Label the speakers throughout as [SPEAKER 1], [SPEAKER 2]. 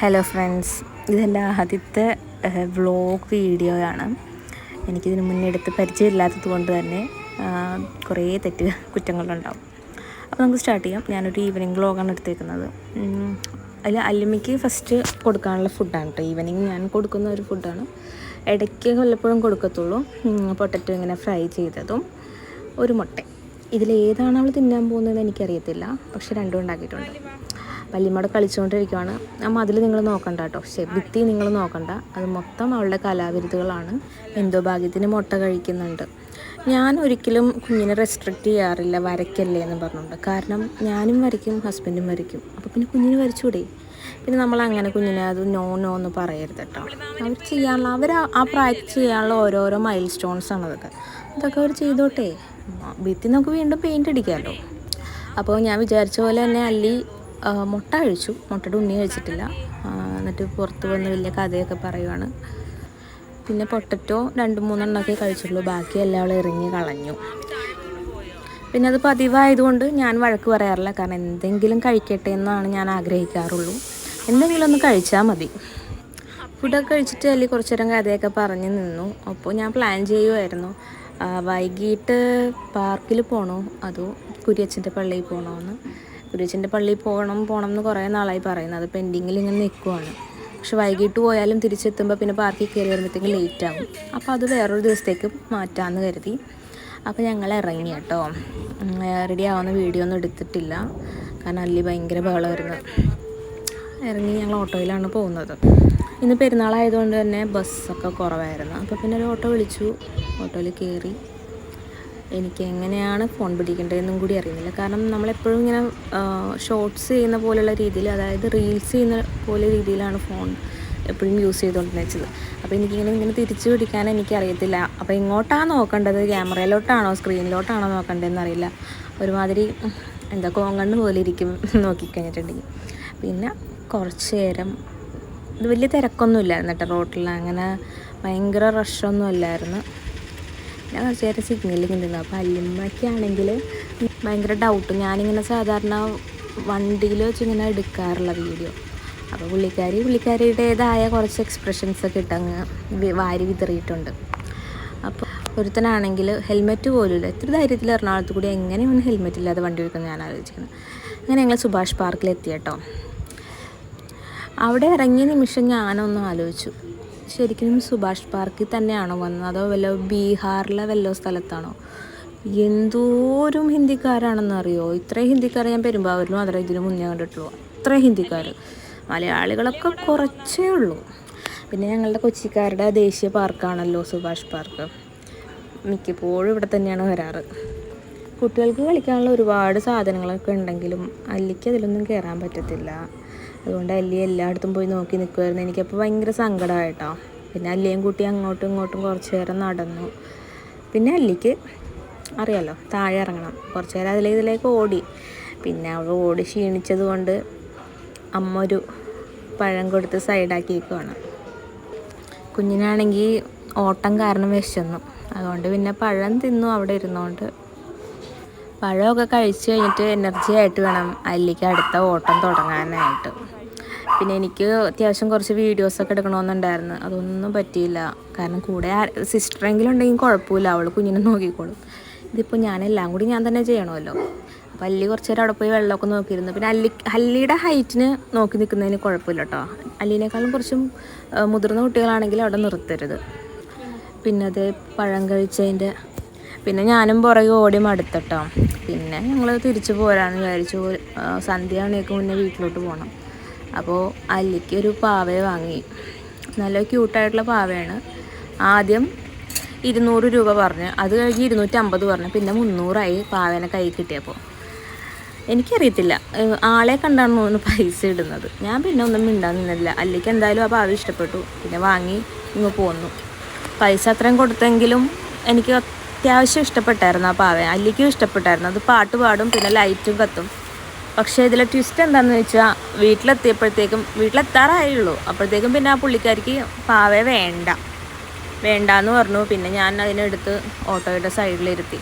[SPEAKER 1] Hello friends ഇതെന്റെ ആദ്യത്തെ vlog ആണ്. എനിക്കിതിന് മുന്നേ എടുത്ത് പരിചയമില്ലാത്തത് കൊണ്ട് തന്നെ കുറേ തെറ്റ് കുറ്റങ്ങളുണ്ടാവും. അപ്പോൾ നമുക്ക് സ്റ്റാർട്ട് ചെയ്യാം. ഞാനൊരു ഈവനിങ് വ്ളോഗാണ് എടുത്തേക്കുന്നത്. അതിൽ അല്ലുമിക്ക് ഫസ്റ്റ് കൊടുക്കാനുള്ള ഫുഡാണ് കേട്ടോ ഈവനിങ് ഞാൻ കൊടുക്കുന്ന ഒരു ഫുഡാണ് ഇടയ്ക്ക് വല്ലപ്പോഴും കൊടുക്കത്തുള്ളൂ. പൊട്ടറ്റോ ഇങ്ങനെ ഫ്രൈ ചെയ്തതും ഒരു മുട്ട. ഇതിലേതാണ് അവൾ തിന്നാൻ പോകുന്നതെന്ന് എനിക്കറിയത്തില്ല. പക്ഷെ രണ്ടും ഉണ്ടാക്കിയിട്ടുണ്ട്. വല്യമ്മയുടെ കളിച്ചുകൊണ്ടിരിക്കുവാണ്. അമ്മ അതിൽ നിങ്ങൾ നോക്കണ്ട കേട്ടോ. പക്ഷേ ഭിത്തി നിങ്ങൾ നോക്കണ്ട. അത് മൊത്തം അവളുടെ കലാവിരുതുകളാണ് എന്തോ ഭാഗ്യത്തിന് മുട്ട കഴിക്കുന്നുണ്ട്. ഞാൻ ഒരിക്കലും കുഞ്ഞിനെ റെസ്ട്രിക്റ്റ് ചെയ്യാറില്ല വരയ്ക്കല്ലേ എന്ന് പറഞ്ഞുകൊണ്ട്. കാരണം ഞാനും വരയ്ക്കും ഹസ്ബൻഡും വരയ്ക്കും. അപ്പോൾ പിന്നെ കുഞ്ഞിന് വരച്ചൂടെ? പിന്നെ നമ്മൾ അങ്ങനെ കുഞ്ഞിനെ അത് നോ നോ എന്ന് പറയരുത് കേട്ടോ. അവർ ചെയ്യാനുള്ള അവർ ആ- ആ പ്രായത്തിൽ ചെയ്യാനുള്ള ഓരോരോ മൈൽ സ്റ്റോൺസ് ആണ് അതൊക്കെ. അതൊക്കെ അവർ ചെയ്തോട്ടെ. ഭിത്തി നമുക്ക് വീണ്ടും പെയിന്റ് അടിക്കാമല്ലോ അപ്പോൾ ഞാൻ വിചാരിച്ച പോലെ തന്നെ അല്ലി ആ, മുട്ട കഴിച്ചു. മുട്ടയുടെ ഉണ്ണി കഴിച്ചിട്ടില്ല. എന്നിട്ട് പുറത്ത് വന്ന് വലിയ കഥയൊക്കെ പറയുവാണ്. പിന്നെ പൊട്ടറ്റോ രണ്ട് മൂന്നെണ്ണമൊക്കെ കഴിച്ചുള്ളൂ ബാക്കി എല്ലാം ഇറങ്ങി കളഞ്ഞു. പിന്നെ അത് പതിവായതുകൊണ്ട് ഞാൻ വഴക്ക് പറയാറില്ല. കാരണം എന്തെങ്കിലും കഴിക്കട്ടെ എന്നാണ് ഞാൻ ആഗ്രഹിക്കാറുള്ളൂ. എന്തെങ്കിലും ഒന്ന് കഴിച്ചാൽ മതി. ഫുഡൊക്കെ കഴിച്ചിട്ട് അല്ലെങ്കിൽ കുറച്ചു നേരം കഥയൊക്കെ പറഞ്ഞു നിന്നു. അപ്പോൾ ഞാൻ പ്ലാൻ ചെയ്യുമായിരുന്നു വൈകിട്ട് പാർക്കിൽ പോകണോ അതോ കുരിയച്ഛന്റെ പള്ളിയിൽ പോകണമെന്ന് കുരിയച്ചന്റെ പള്ളിയിൽ പോകണം പോകണം എന്ന് കുറേ നാളായി പറയുന്നത്. അത് പെൻഡിങ്ങിൽ ഇങ്ങനെ നിൽക്കുവാണ് പക്ഷെ വൈകിട്ട് പോയാലും തിരിച്ചെത്തുമ്പോൾ പിന്നെ പാർക്കിൽ കയറി വരുമ്പോഴത്തേക്കും ലേറ്റ് ആകും അപ്പോൾ അത് വേറൊരു ദിവസത്തേക്ക് മാറ്റാമെന്ന് കരുതി. അപ്പോൾ ഞങ്ങൾ ഇറങ്ങി കേട്ടോ. റെഡി ആവുന്ന വീഡിയോ ഒന്നും എടുത്തിട്ടില്ല. കാരണം അല്ലി ഭയങ്കര ബഹളമായിരുന്നു. ഇറങ്ങി ഞങ്ങൾ ഓട്ടോയിലാണ് പോകുന്നത്. ഇന്ന് പെരുന്നാളായതുകൊണ്ട് തന്നെ ബസ്സൊക്കെ കുറവായിരുന്നു. അപ്പോൾ പിന്നെ ഒരു ഓട്ടോ വിളിച്ചു. ഓട്ടോയിൽ കയറി. എനിക്ക് എങ്ങനെയാണ് ഫോൺ പിടിക്കേണ്ടതെന്നും കൂടി അറിയുന്നില്ല. കാരണം നമ്മളെപ്പോഴും ഇങ്ങനെ ഷോർട്സ് ചെയ്യുന്ന പോലെയുള്ള രീതിയിൽ അതായത് റീൽസ് ചെയ്യുന്ന പോലെ രീതിയിലാണ് ഫോൺ എപ്പോഴും യൂസ് ചെയ്തുകൊണ്ടിരുന്നത്. വെച്ചത് അപ്പോൾ എനിക്കിങ്ങനെ ഇങ്ങനെ തിരിച്ചു പിടിക്കാൻ എനിക്കറിയത്തില്ല. അപ്പോൾ എങ്ങോട്ടാണ് നോക്കേണ്ടത്? ക്യാമറയിലോട്ടാണോ? സ്ക്രീനിലോട്ടാണോ നോക്കേണ്ടതെന്ന് അറിയില്ല. ഒരുമാതിരി എന്താ കോങ്കണ്ണ് പോലെ ഇരിക്കും നോക്കിക്കഴിഞ്ഞിട്ടുണ്ടെങ്കിൽ. പിന്നെ കുറച്ച് നേരം ഇത് വലിയ തിരക്കൊന്നുമില്ല കേട്ടോ. റോട്ടിൽ അങ്ങനെ ഭയങ്കര റഷൊന്നും ഇല്ലായിരുന്നു ഞാൻ കുറച്ച് നേരം സിഗ്നലിൽ നിന്നു അപ്പോൾ അല്ലിമ്മയ്ക്കാണെങ്കിൽ ഭയങ്കര ഡൗട്ട് ഞാനിങ്ങനെ സാധാരണ വണ്ടിയിൽ വെച്ച് ഇങ്ങനെ എടുക്കാറുള്ള വീഡിയോ അപ്പോൾ പുള്ളിക്കാരി പുള്ളിക്കാരിയുടേതായ കുറച്ച് എക്സ്പ്രഷൻസ് ഒക്കെ ഇട്ടങ്ങ് വാരി വിതറിയിട്ടുണ്ട്. അപ്പോൾ ഒരുത്തനാണെങ്കിൽ ഹെൽമെറ്റ് പോലുമില്ല. ഇത്ര ധൈര്യത്തിൽ എറണാകുളത്ത് കൂടി എങ്ങനെയാണ് ഹെൽമെറ്റ് ഇല്ലാതെ വണ്ടി ഓടിക്കുന്നത് ഞാൻ ആലോചിക്കുന്നത് അങ്ങനെ ഞങ്ങൾ സുഭാഷ് പാർക്കിൽ എത്തി കേട്ടോ. അവിടെ ഇറങ്ങിയ നിമിഷം ഞാനൊന്നും ആലോചിച്ചു. ശരിക്കും സുഭാഷ് പാർക്കിൽ തന്നെയാണോ വന്നത്? അതോ വല്ല ബീഹാറിലെ വല്ലോ സ്ഥലത്താണോ? എന്തോരും ഹിന്ദിക്കാരാണെന്ന് അറിയോ ഇത്രയും ഹിന്ദിക്കാരെ ഞാൻ പെരുമ്പാവൂരിലും അത്ര ഇതിന് മുന്നേ കണ്ടിട്ടുള്ളൂ. അത്രയും ഹിന്ദിക്കാർ മലയാളികളൊക്കെ കുറച്ചേ ഉള്ളൂ. പിന്നെ ഞങ്ങളുടെ കൊച്ചിക്കാരുടെ ദേശീയ പാർക്കാണല്ലോ സുഭാഷ് പാർക്ക്. മിക്കപ്പോഴും ഇവിടെ തന്നെയാണ് വരാറ്. കുട്ടികൾക്ക് കളിക്കാനുള്ള ഒരുപാട് സാധനങ്ങളൊക്കെ ഉണ്ടെങ്കിലും അല്ലിക്ക് അതിലൊന്നും കയറാൻ പറ്റത്തില്ല. അതുകൊണ്ട് അല്ലിയെ എല്ലായിടത്തും പോയി നോക്കി നിൽക്കുമായിരുന്നു എനിക്കപ്പോൾ ഭയങ്കര സങ്കടമായിട്ടോ പിന്നെ അല്ലിയും കൂട്ടി അങ്ങോട്ടും ഇങ്ങോട്ടും കുറച്ച് നേരം നടന്നു. പിന്നെ അല്ലിക്ക് അറിയാലോ താഴെ ഇറങ്ങണം. കുറച്ച് നേരം അതിലേ ഇതിലേക്ക് ഓടി. പിന്നെ അവൾ ഓടി ക്ഷീണിച്ചത് കൊണ്ട് അമ്മ ഒരു പഴം കൊടുത്ത് സൈഡാക്കിയേക്കുവാണ് കുഞ്ഞിനാണെങ്കിൽ ഓട്ടം കാരണം വിശന്നു. അതുകൊണ്ട് പിന്നെ പഴം തിന്നു അവിടെ ഇരുന്നുകൊണ്ട് പഴമൊക്കെ കഴിച്ച് കഴിഞ്ഞിട്ട് എനർജി ആയിട്ട് വേണം അതിലേക്ക് അടുത്ത ഓട്ടം തുടങ്ങാനായിട്ട്. പിന്നെ എനിക്ക് അത്യാവശ്യം കുറച്ച് വീഡിയോസൊക്കെ എടുക്കണമെന്നുണ്ടായിരുന്നു. അതൊന്നും പറ്റിയില്ല. കാരണം കൂടെ സിസ്റ്ററെങ്കിലും ഉണ്ടെങ്കിൽ കുഴപ്പമില്ല. അവൾ കുഞ്ഞിനെ നോക്കിക്കോളും. ഇതിപ്പോൾ ഞാനെല്ലാം കൂടി ഞാൻ തന്നെ ചെയ്യണമല്ലോ. അപ്പോൾ അല്ലി കുറച്ച് നേരം അവിടെ പോയി വെള്ളമൊക്കെ നോക്കിയിരുന്നു. പിന്നെ അല്ലി അല്ലിയുടെ ഹൈറ്റിന് നോക്കി നിൽക്കുന്നതിന് കുഴപ്പമില്ല കേട്ടോ. അല്ലിനേക്കാളും കുറച്ചും മുതിർന്ന കുട്ടികളാണെങ്കിൽ അവിടെ നിർത്തരുത്. പിന്നെ അത് പഴം കഴിച്ചതിന്റെ പിന്നെ ഞാനും പുറകെ ഓടി മടുത്തട്ടോ. പിന്നെ ഞങ്ങൾ തിരിച്ചു പോരാന്ന് വിചാരിച്ചു. ആ, സന്ധ്യ ആണേക്ക് മുന്നേ വീട്ടിലോട്ട് പോകണം അപ്പോൾ അല്ലിക്ക് ഒരു പാവയെ വാങ്ങി. നല്ല ക്യൂട്ടായിട്ടുള്ള പാവയാണ്. ആദ്യം ഇരുന്നൂറ് രൂപ പറഞ്ഞു. അത് കഴിഞ്ഞ് ഇരുന്നൂറ്റമ്പത് പറഞ്ഞു. പിന്നെ മുന്നൂറായി പാവേനെ കൈ കിട്ടിയപ്പോൾ എനിക്കറിയത്തില്ല. ആളെ കണ്ടാണ് തോന്നുന്നു പൈസ ഇടുന്നത്? ഞാൻ പിന്നെ ഒന്നും മിണ്ടാൻ നിന്നില്ല. അല്ലിക്ക് എന്തായാലും ആ പാവ ഇഷ്ടപ്പെട്ടു. പിന്നെ വാങ്ങി ഇങ്ങ് പോന്നു. പൈസ അത്രയും കൊടുത്തെങ്കിലും എനിക്ക് അത്യാവശ്യം ഇഷ്ടപ്പെട്ടായിരുന്നു ആ പാവ അല്ലിക്കും ഇഷ്ടപ്പെട്ടായിരുന്നു. അത് പാട്ട് പാടും പിന്നെ ലൈറ്റും കത്തും. പക്ഷേ ഇതിലെ ട്വിസ്റ്റ് എന്താണെന്ന് വെച്ചാൽ വീട്ടിലെത്തിയപ്പോഴത്തേക്കും വീട്ടിലെത്താറായുള്ളൂ. അപ്പോഴത്തേക്കും പിന്നെ ആ പുള്ളിക്കാരിക്ക് പാവയെ വേണ്ട. വേണ്ടാന്ന് പറഞ്ഞു. പിന്നെ ഞാൻ അതിനെടുത്ത് ഓട്ടോയുടെ സൈഡിലിരുത്തി.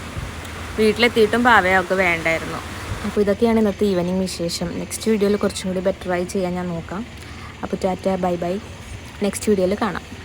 [SPEAKER 1] വീട്ടിലെത്തിയിട്ടും പാവയെ അവൾക്ക് വേണ്ടായിരുന്നു. അപ്പോൾ ഇതൊക്കെയാണ് ഇന്നത്തെ ഈവനിങ് വിശേഷം. നെക്സ്റ്റ് വീഡിയോയിൽ കുറച്ചും കൂടി ബെറ്ററായി ചെയ്യാൻ ഞാൻ നോക്കാം. അപ്പോൾ ടാറ്റ ബൈ ബൈ. നെക്സ്റ്റ് വീഡിയോയിൽ കാണാം.